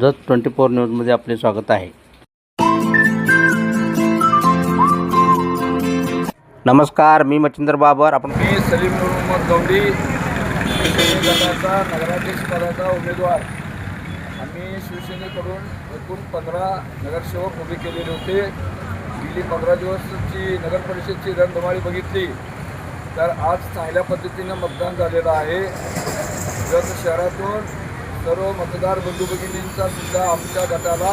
Jat twenty four न्यूजमध्ये आपले स्वागत आहे. नमस्कार मी मच्छिंद्र बाबर. आपण मी सलीम मोहम्मद गौंडी गटाचा नगराध्यक्ष पदाचा उमेदवार. आम्ही शिवसेनेकडून एकूण पंधरा नगरसेवक उभे केलेले होते. गेली पंधरा दिवसची नगरपरिषदची रणधुमाळी बघितली तर आज चांगल्या पद्धतीनं मतदान झालेलं आहे. जत शहरातून सर्व मतदार बंधू भगिनींचा सुद्धा आमच्या गटाला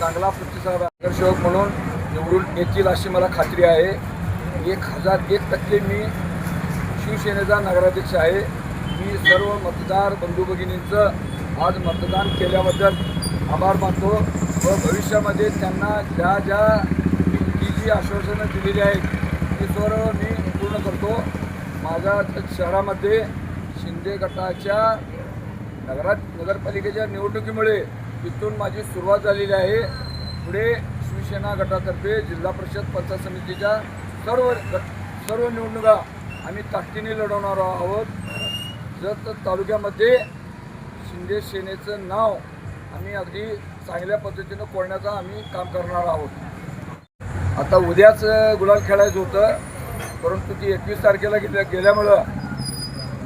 चांगला प्रतिसाद आकर्षक म्हणून निवडून येतील अशी मला खात्री आहे. एक हजार एक टक्के मी शिवसेनेचा नगराध्यक्ष आहे. मी सर्व मतदार बंधू भगिनींचं आज मतदान केल्याबद्दल आभार मानतो व भविष्यामध्ये त्यांना ज्या ज्या ती जी आश्वासनं दिलेली आहेत ती सर्व मी पूर्ण करतो. माझ्या शहरामध्ये शिंदे गटाच्या नगरात नगरपालिकेच्या निवडणुकीमुळे तिथून माझी सुरुवात झालेली आहे. पुढे शिवसेना गटातर्फे जिल्हा परिषद पंचायत समितीच्या सर्व गट सर्व निवडणुका आम्ही ताकदीने लढवणार आहोत. जत तालुक्यामध्ये शिंदे सेनेचं नाव आम्ही अगदी चांगल्या पद्धतीनं कोरण्याचं आम्ही काम करणार आहोत. आता उद्याच गुलाल खेळायचं होतं परंतु ती एकवीस तारखेला गेल्या गेल्यामुळं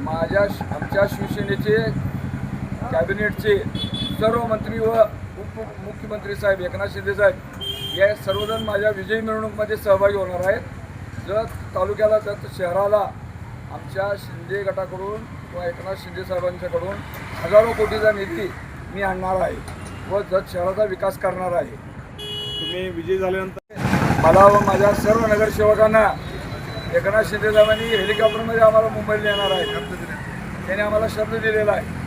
माझ्या आमच्या शिवसेनेचे कॅबिनेटचे सर्व मंत्री व उपमुख्यमंत्री साहेब एकनाथ शिंदे साहेब या सर्वजण माझ्या विजयी मिरवणूकमध्ये सहभागी होणार आहेत. जत तालुक्याला जत शहराला आमच्या शिंदे गटाकडून किंवा एकनाथ शिंदे साहेबांच्याकडून हजारो कोटीचा निधी मी आणणार आहे व जत शहराचा विकास करणार आहे. तुम्ही विजयी झाल्यानंतर मला व माझ्या सर्व नगरसेवकांना एकनाथ शिंदे साहेबांनी हेलिकॉप्टरमध्ये आम्हाला मुंबईला येणार आहे. त्याने आम्हाला शब्द दिलेला आहे.